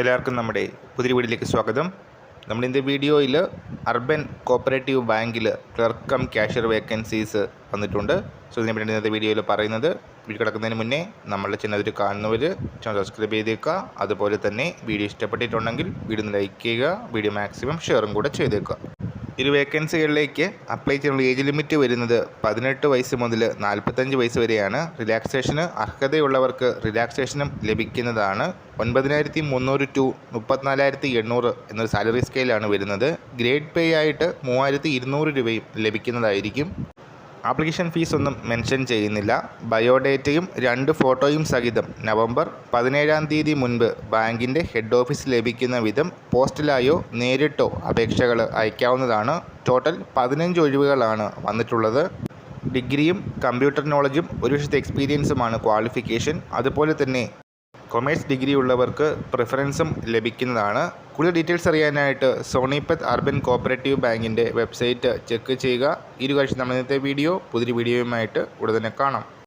എല്ലാവർക്കും നമ്മുടെ പുതിയ വീഡിയോയിലേക്ക് സ്വാഗതം. ഇന്ത്യ വീഡിയോയിൽ അർബൻ കോപ്പറേറ്റീവ് ബാങ്കിൽ ക്ലർക്ക് കം ക്യാഷ്യർ വേക്കൻസീസ് വന്നിട്ടുണ്ട്. സോ ഇതിനെ പറ്റി ഇന്നത്തെ വീഡിയോയിൽ പറയുന്നത് വീഡിയോ കിടക്കുന്നതിന് മുന്നേ നമ്മളുടെ ചാനൽ കാണുന്നവർ ചാനൽ സബ്സ്ക്രൈബ് ചെയ്തേക്കുക അതുപോലെ തന്നെ വീഡിയോ ഇഷ്ടപ്പെട്ടിട്ടുണ്ടെങ്കിൽ വീഡിയോ ലൈക്ക് ചെയ്യുക വീഡിയോ മാക്സിമം ഷെയറും കൂടെ ചെയ്തേക്കുക ഇരു വേക്കൻസികളിലേക്ക് അപ്ലൈ ചെയ്യാനുള്ള ഏജ് ലിമിറ്റ് വരുന്നത് പതിനെട്ട് വയസ്സ് മുതൽ നാൽപ്പത്തഞ്ച് വയസ്സ് വരെയാണ്. റിലാക്സേഷന് അർഹതയുള്ളവർക്ക് റിലാക്സേഷനും ലഭിക്കുന്നതാണ്. ഒൻപതിനായിരത്തി മുന്നൂറ് ടു മുപ്പത്തിനാലായിരത്തി എണ്ണൂറ് എന്നൊരു സാലറി സ്കെയിലാണ് വരുന്നത്. ഗ്രേഡ് പേ ആയിട്ട് മൂവായിരത്തി ഇരുന്നൂറ് രൂപയും ലഭിക്കുന്നതായിരിക്കും. ആപ്ലിക്കേഷൻ ഫീസ് ഒന്നും മെൻഷൻ ചെയ്യുന്നില്ല. ബയോഡേറ്റയും രണ്ട് ഫോട്ടോയും സഹിതം നവംബർ പതിനേഴാം തീയതി മുൻപ് ബാങ്കിന്റെ ഹെഡ് ഓഫീസ് ലഭിക്കുന്ന വിധം പോസ്റ്റിലായോ നേരിട്ടോ അപേക്ഷകൾ അയക്കാവുന്നതാണ്. ടോട്ടൽ പതിനഞ്ച് ഒഴിവുകളാണ് വന്നിട്ടുള്ളത്. ഡിഗ്രിയും കമ്പ്യൂട്ടർ നോളജും ഒരു വർഷത്തെ എക്സ്പീരിയൻസുമാണ് ക്വാളിഫിക്കേഷൻ. അതുപോലെ തന്നെ കൊമേഴ്സ് ഡിഗ്രി ഉള്ളവർക്ക് പ്രിഫറൻസും ലഭിക്കുന്നതാണ്. കൂടുതൽ ഡീറ്റെയിൽസ് അറിയാനായിട്ട് സോണിപത്ത് അർബൻ കോപ്പറേറ്റീവ് ബാങ്കിന്റെ വെബ്സൈറ്റ് ചെക്ക് ചെയ്യുക. ഇരു കാഴ്ച നമ്മൾ ഇന്നത്തെ വീഡിയോ പുതിയ വീഡിയോയുമായിട്ട് ഉടനെ കാണാം.